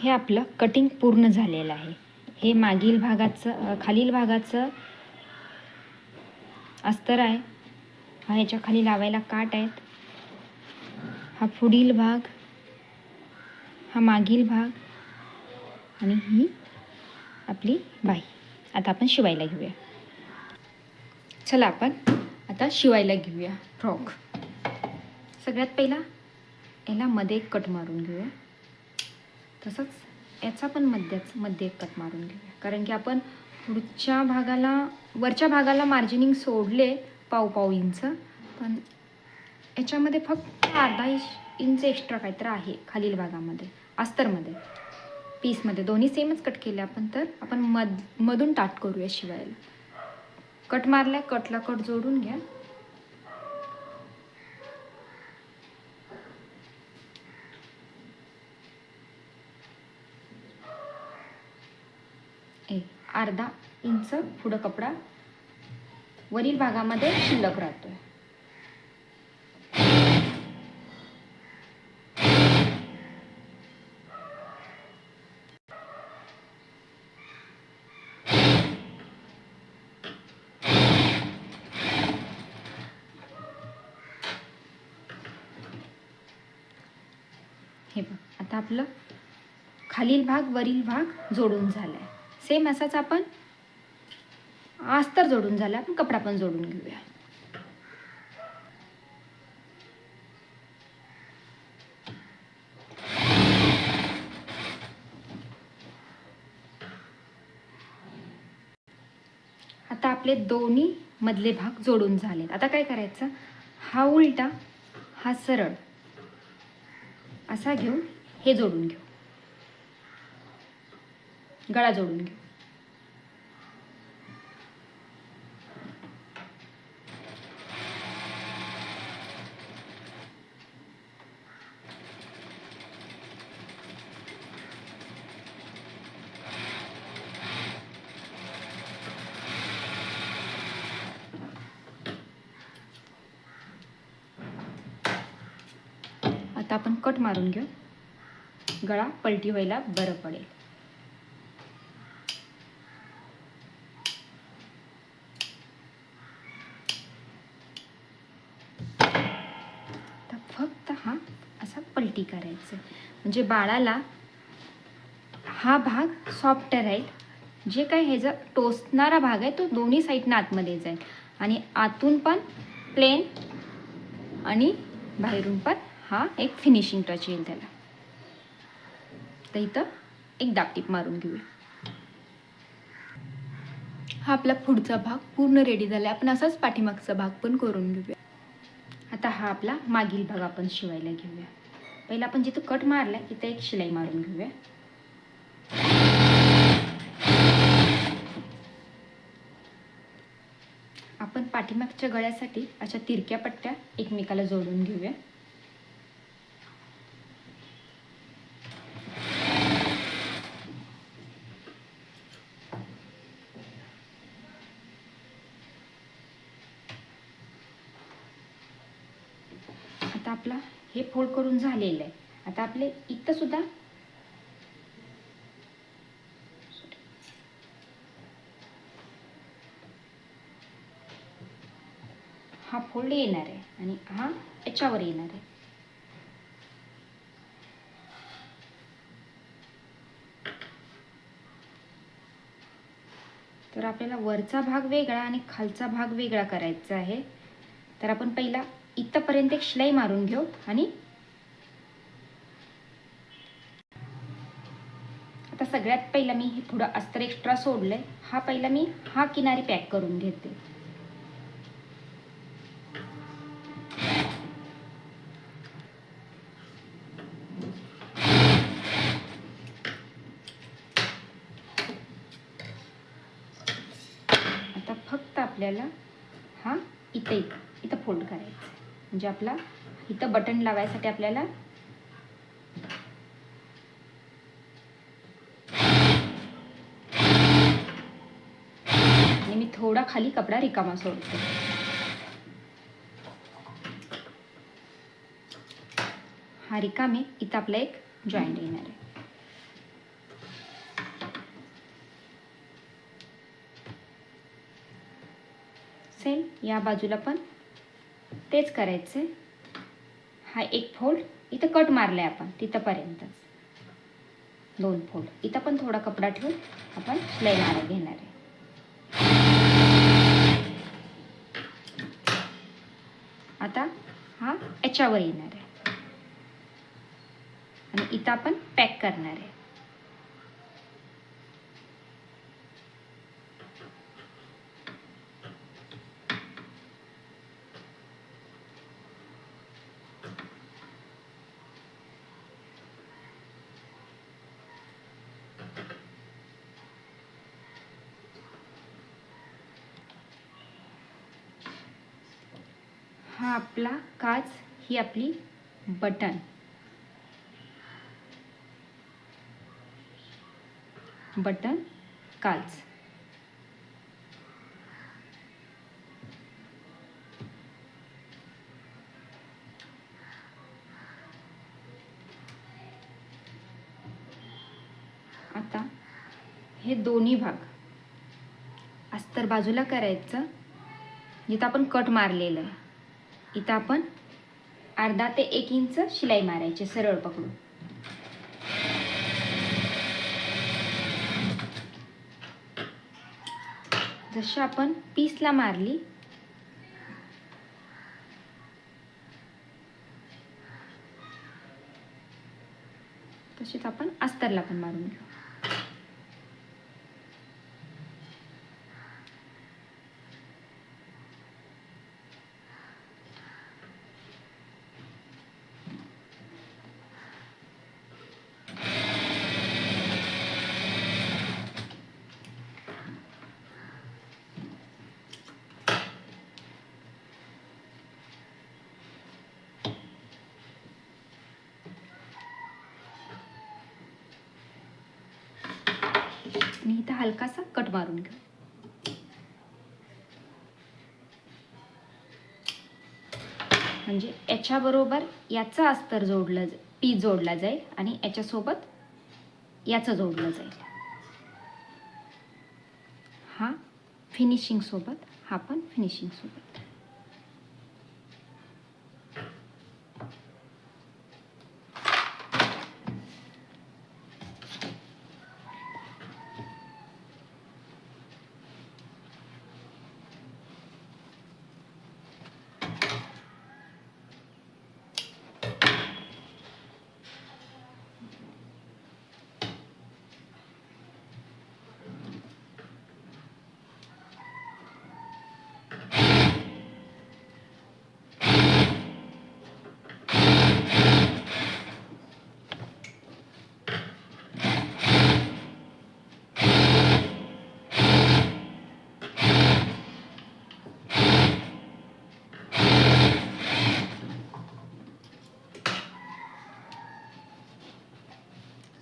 हे आपलं कटिंग पूर्ण झालेलं आहे. हे मागील भागाचं खालील भागाचं अस्तर आहे. हा ह्याच्या खाली लावायला काट आहेत. हा पुढील भाग हा मागील भाग आणि ही आपली बाई. आता आपण शिवायला घेऊया. चला आपण आता शिवायला घेऊया. फ्रॉक सगळ्यात पहिला याला मध्ये एक कट मारून घेऊया. तसंच याचा पण मध्याच मध्ये एक कट मारून घेऊया. कारण की आपण पुढच्या भागाला वरच्या भागाला मार्जिनिंग सोडले पाव पाव इंच पण याच्यामध्ये फक्त अर्धा इंच इंच एक्स्ट्रा काहीतरी आहे खालील भागामध्ये अस्तरमध्ये. पीसमध्ये दोन्ही सेमच कट केले आपण तर आपण मध मधून टाट करूया शिवायला. कट मारल्या कटला कट जोडून घ्या एक अर्धा इंच पुढं कपडा. वरील भागामध्ये शिल्लक राहतोय. हे बघ आता आपलं खालील भाग वरील भाग जोडून झालाय. सेम असाच आपण अस्तर जोडून झाला आपण कपडा पण जोडून घेऊया. आता आपले दोन्ही मधले भाग जोडून झालेत. आता काय करायचं? हा उलटा हा सरळ. असा घेऊन हे जोडून घेऊ. गळा जोडून घेऊ आता आपण कट मारून घेऊ. गळा पलटी व्हायला बरं पडेल आता फक्त हा असा पलटी करायचा म्हणजे बाळाला हा भाग सॉफ्ट राहील. जे काय ह्याचा टोचणारा भाग आहे तो दोन्ही साईडनं आतमध्ये जाईल. आणि आतून पण प्लेन आणि बाहेरून पण हा एक फिनिशिंग टच येईल त्याला. तर इथं एक दापटीप मारून घेऊया. हा आपला पुढचा भाग पूर्ण रेडी झाला आपण असाच पाठीमागचा भाग पण करून घेऊया. आता हा आपला मागील भाग आपण शिवायला घेऊया. पहिला आपण जिथं कट मारला तिथं एक शिलाई मारून घेऊया. आपण पाठीमागच्या गळ्यासाठी अशा तिरक्या पट्ट्या एकमेकाला जोडून घेऊया आता आपला हे फोल्ड करून झालेलं आहे. आता आपले इथं सुद्धा हा फोल्ड येणार आहे आणि हा याच्यावर येणार आहे. तर आपल्याला वरचा भाग वेगळा आणि खालचा भाग वेगळा करायचा आहे. तर आपण पहिला इथंपर्यंत एक शिलाई मारून घेऊ आणि आता सगळ्यात पहिला मी हे थोडं अस्तर एक्स्ट्रा सोडलंय. हा पहिला मी हा किनारी पॅक करून घेते. आता फक्त आपल्याला हा इथे इथं इथं फोल्ड करायचा. म्हणजे आपला इथं बटन लावायसाठी आपल्याला आणि मी थोडा खाली कपडा रिकामा सोडते. हा रिकामे इथं आपला एक जॉईंट येणार आहे. सेम या बाजूला पण तेच करायचं. आहे हा एक फोल्ड इथं कट मारला आहे आपण तिथंपर्यंतच. दोन फोल्ड इथं पण थोडा कपडा ठेवून आपण शिलाई मारा घेणार आहे. आता हा याच्यावर येणार आहे. आणि इथं आपण पॅक करणार आहे हा आपला काच ही आपली बटन. बटन काच. आता हे दोन्ही भाग. अस्तर बाजूला करायचं. जिथं आपण कट मारलेलं. आहे इथं आपण अर्धा ते एक इंच शिलाई मारायची सरळ पकडून. जशी आपण पीसला मारली तशीच आपण अस्तरला पण मारून घेऊ. आणि इथं हलकासा कट मारून घेऊ. म्हणजे याच्याबरोबर याचं अस्तर जोडलं पी जोडला जाईल आणि याच्यासोबत याचं जोडलं जाईल. हा फिनिशिंग सोबत हा पण फिनिशिंग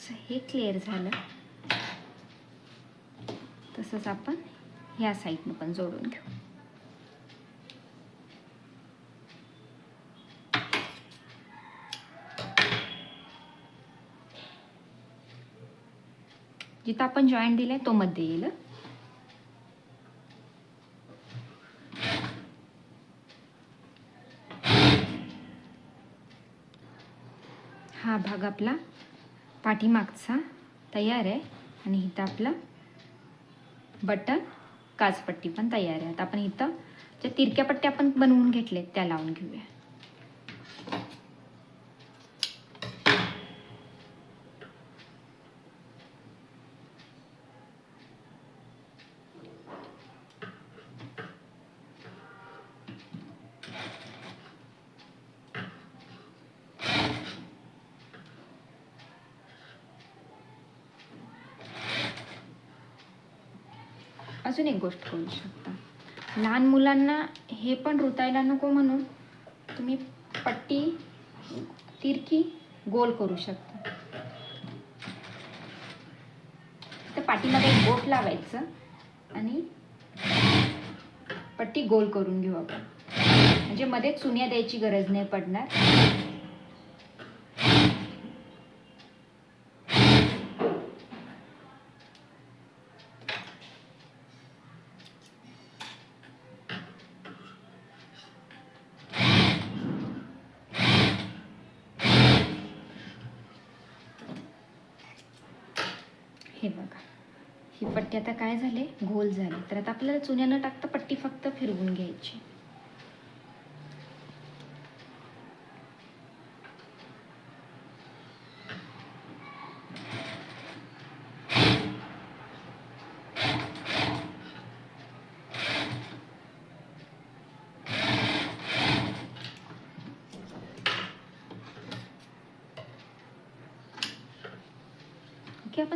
असं हे क्लिअर झालं. तसंच आपण ह्या साईडनं पण जोडून घेऊ. जिथं आपण जॉईंट दिलाय तो मध्ये येईल हा भाग आपला पाठीमागचा तयार आहे. आणि इथं आपलं बटन काचपट्टी पण तयार आहे. आता आपण इथं ज्या तिरक्या पट्ट्या आपण बनवून घेतलेत त्या लावून घेऊया. अजून एक गोष्ट करू शकता. लहान मुलांना हे पण रुतायला नको म्हणून तुम्ही पट्टी तिरकी गोल करू शकता. तर पाठीमध्ये एक बोट लावायचं आणि पट्टी गोल करून घेऊ आपण. म्हणजे मध्ये चुन्या द्यायची गरज नाही पडणार. हे बघा. ही पट्टी आता काय झाले? गोल झाली. तर आता आपल्याला चुन्यानं टाकता पट्टी फक्त फिरवून घ्यायची.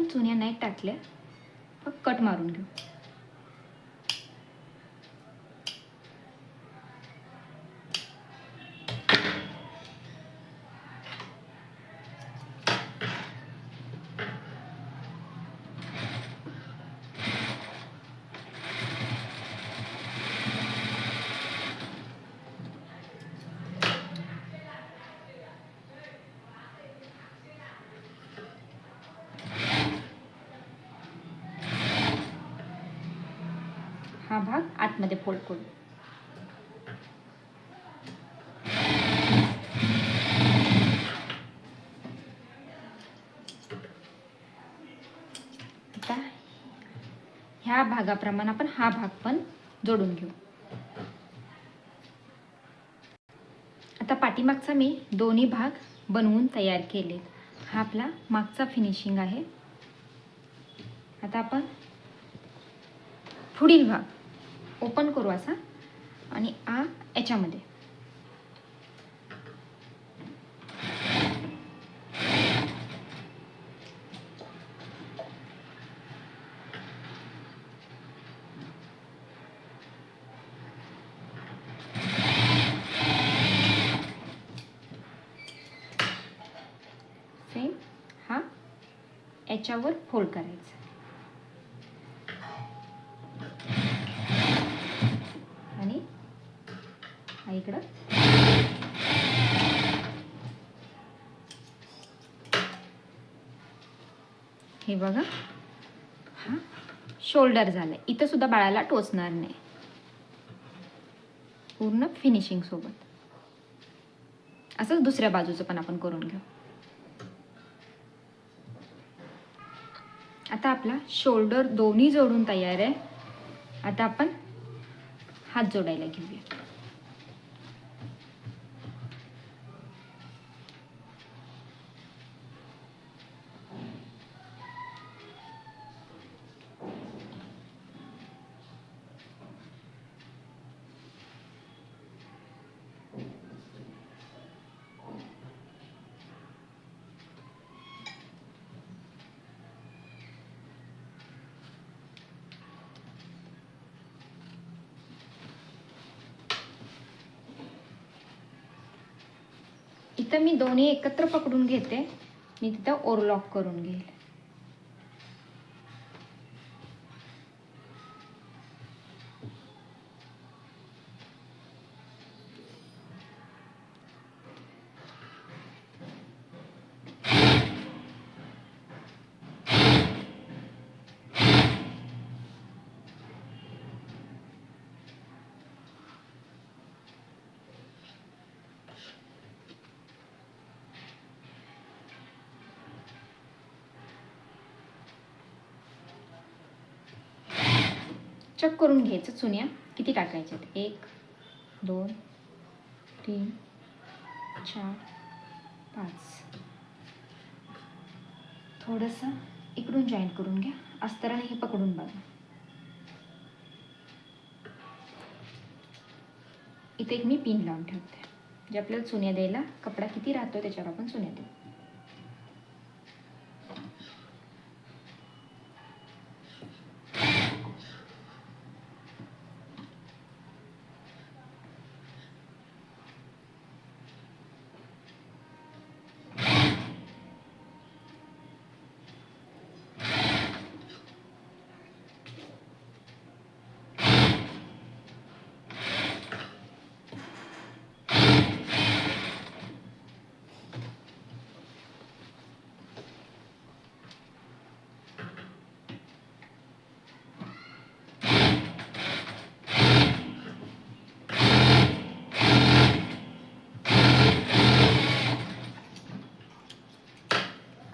आपण चुन्या नाही टाकल्या. मग कट मारून घेऊ हा मध्ये फोल्ड करू आता ह्या भागाप्रमाणे आपण हा भाग पण जोडून घेऊ. आता पाठीमागचा मी दोन्ही भाग बनवून तयार केले. हा आपला मागचा फिनिशिंग आहे. आता आपण पुढील भाग. ओपन करू असा. आणि आ याच्यामध्ये. सेम हा. याच्यावर फोल्ड करायचा आणि हा इकडं. हे बघा. हा. शोल्डर झालं. इथं सुद्धा बाळाला टोचणार नाही. पूर्ण फिनिशिंग सोबत. असंच दुसऱ्या बाजूचं पण आपण करून घेऊ. आता आपला शोल्डर दोन्ही जोडून तयार आहे. आता आपण हात जोडायला घेऊया. इथं मी दोन्ही एकत्र पकडून घेते. मी तिथं ओरलॉक करून घेईल. चेक करून घ्यायचं चुन्या. किती टाकायच्यात एक दोन तीन चार पाच. थोडंसं इकडून जॉईन करून घ्या. अस्तराने हे पकडून बघा. इथे एक मी पिन लावून ठेवते. जे आपल्याला चुन्या द्यायला कपडा किती राहतो त्याच्यावर आपण चुन्या देऊ.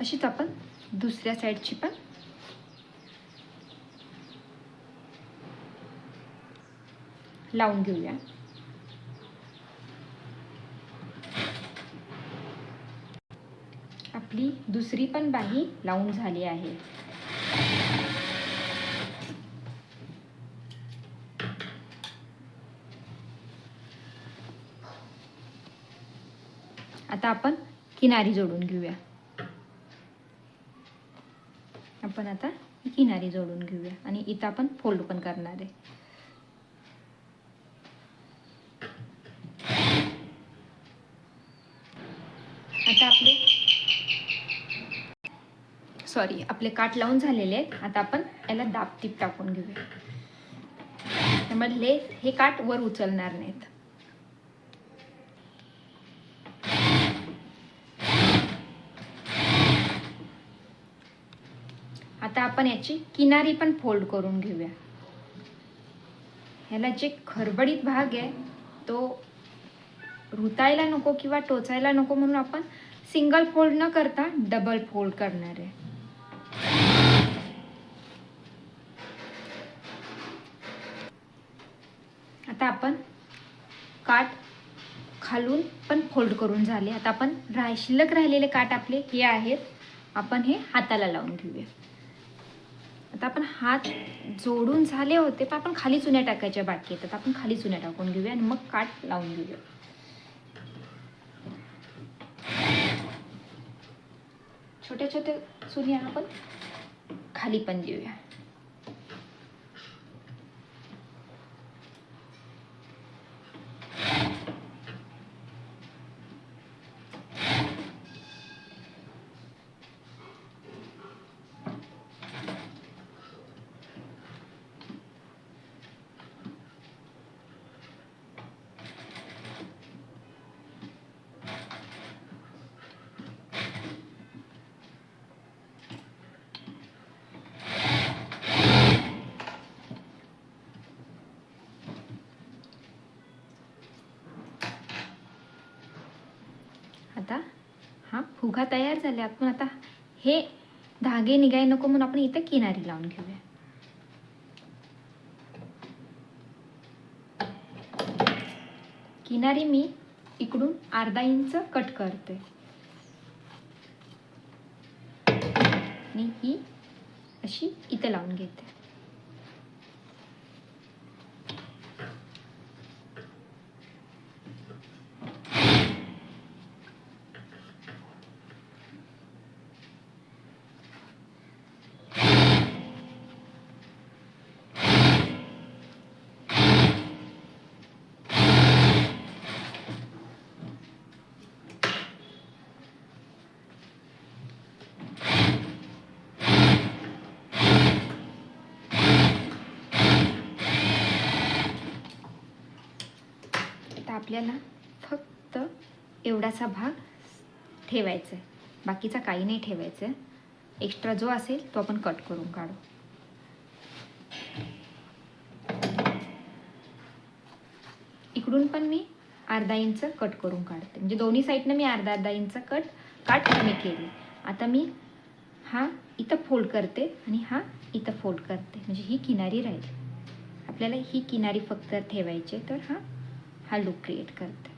अशीच आपण दुसऱ्या साईडची पण लावून घेऊया. आपली दुसरी पण बाही लावून झाली आहे. आता आपण किनारी जोडून घेऊया. आपण आता किनारी जोडून घेऊया. आणि इथं आपण फोल्ड पण करणार आहे. आता आपले सॉरी आपले काठ लावून झालेले आहेत. आता आपण याला दाबटीप टाकून घेऊया. त्यामुळे हे काठ वर उचलणार नाहीत. आता आपण याची किनारी पण फोल्ड करून घेऊया. ह्याला जे खरबडीत भाग आहे तो रुतायला नको किंवा टोचायला नको म्हणून आपण सिंगल फोल्ड न करता डबल फोल्ड करणार आहे. आता आपण काठ खालून पण फोल्ड करून झाले. आता आपण राह शिल्लक राहिलेले काठ आपले हे आहेत. आपण हे हाताला लावून घेऊया. आता आपण हात जोडून झाले होते पण आपण खाली चुन्या टाकायच्या बाकी आहेत. आपण खाली चुन्या टाकून घेऊया आणि मग काठ लावून घेऊया. छोट्या छोट्या चुन्या आपण खाली पण देऊया आता हा फुगा तयार झाले. आपण आता हे धागे निघाय नको म्हणून आपण इथे किनारी लावून घेऊया. किनारी मी इकडून अर्धा इंच कट करते. आणि ही अशी इथे लावून घेते. आपल्याला फक्त एवढासा भाग ठेवायचा आहे बाकीचा काही नाही ठेवायचं आहे एक्स्ट्रा जो असेल तो आपण कट करून काढू. इकडून पण मी अर्धा इंच कट करून काढते. म्हणजे दोन्ही साईडनं मी अर्धा अर्धा इंच कट काट कमी केली. आता मी हा इथं फोल्ड करते आणि हा इथं फोल्ड करते. म्हणजे ही किनारी राहील. आपल्याला ही किनारी फक्त ठेवायची आहे, तर हा हा लुक क्रिएट करते.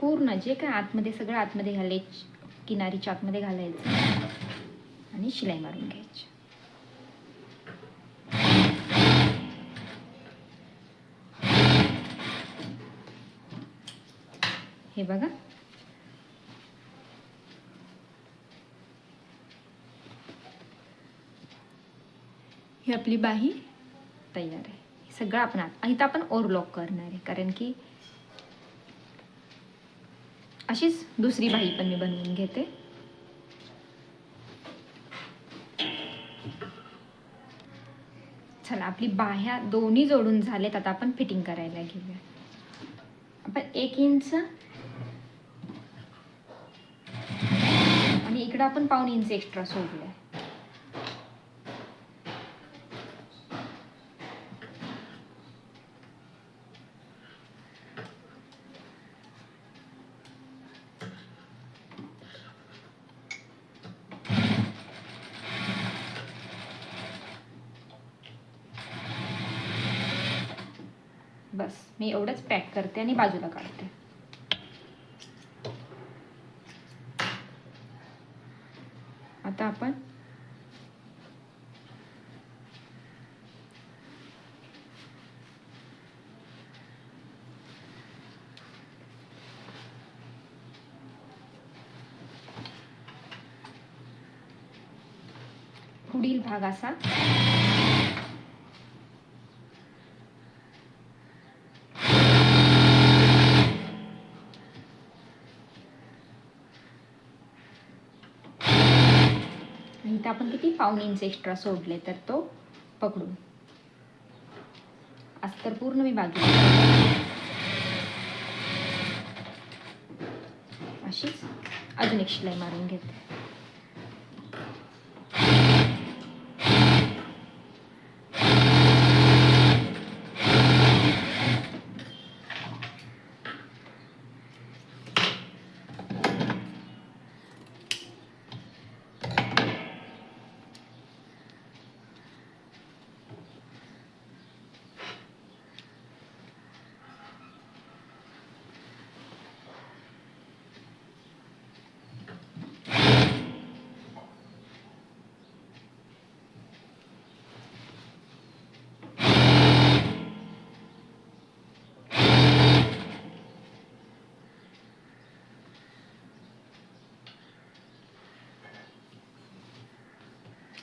पूर्ण जे काय आतमध्ये सगळं आतमध्ये घालायचं किनारीच्या आतमध्ये घालायचं आणि शिलाई मारून घ्यायची. हे बघा. ही आपली बाही तयार आहे. सगळं आपण इथं आपण ओव्हरलॉक करणार आहे. कारण की अशीच दुसरी बाही पण मी बनवून घेते. चला आपली बाह्या दोन्ही जोडून झालेत. आता आपण फिटिंग करायला घेऊया आपण एक इंच इकडं आपण पाऊन इंच एक्स्ट्रा सोडलं बस मी एवढंच पॅक करते आणि बाजूला काढते. पुढील भाग असा. इथं आपण किती पाऊन इंच एक्स्ट्रा सोडले तर तो पकडून. अस्तर पूर्ण मी बाजू अशीच. अजून एक शिलाई मारून घेते.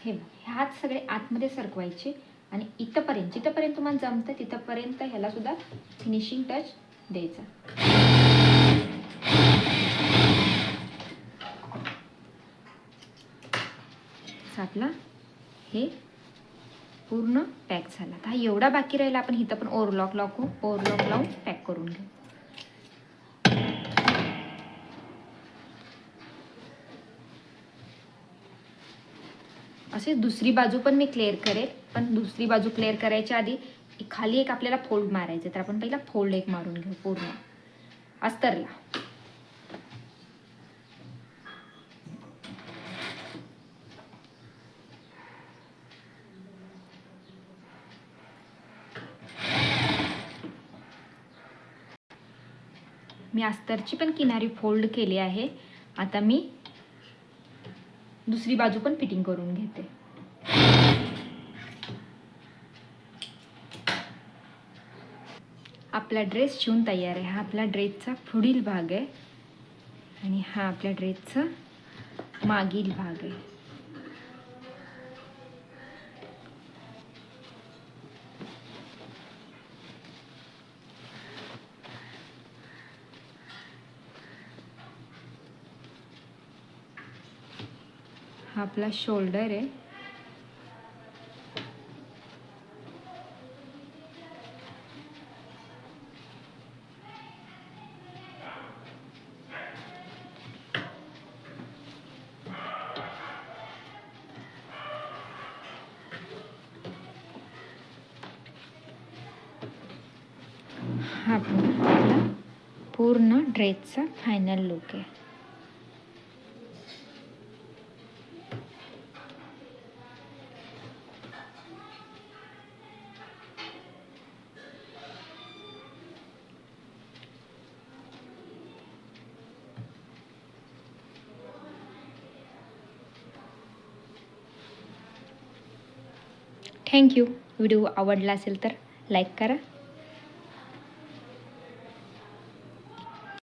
हे बघ, हात सगळे आतमध्ये सरकवायचे आणि इथंपर्यंत जिथंपर्यंत तुम्हाला जमतं तिथंपर्यंत ह्याला सुद्धा फिनिशिंग टच द्यायचा. साठला आपला हे पूर्ण पॅक झाला. तर हा एवढा बाकी राहिला आपण इथं पण ओव्हरलॉक लावू ओव्हरलॉक लावून पॅक करून घेऊ. असे दुसरी बाजू पण मी क्लिअर करेल. पण दुसरी बाजू क्लिअर करायच्या आधी खाली एक आपल्याला फोल्ड मारायचे तर आपण पहिला फोल्ड एक मारून घेऊ पूर्ण. अस्तरला. मी अस्तरची पण किनारी फोल्ड केली आहे. आता मी दुसरी बाजू पण फिटिंग करून घेते. आपला ड्रेस शिवून तयार आहे. हा आपला ड्रेसचा पुढील भाग आहे. आणि हा आपल्या ड्रेसचा मागील भाग आहे. हा आपला शोल्डर आहे. हा पूर्ण पूर्ण ड्रेसचा फायनल लुक आहे. Thank you. व्हिडिओ आवडला असेल तर लाईक करा.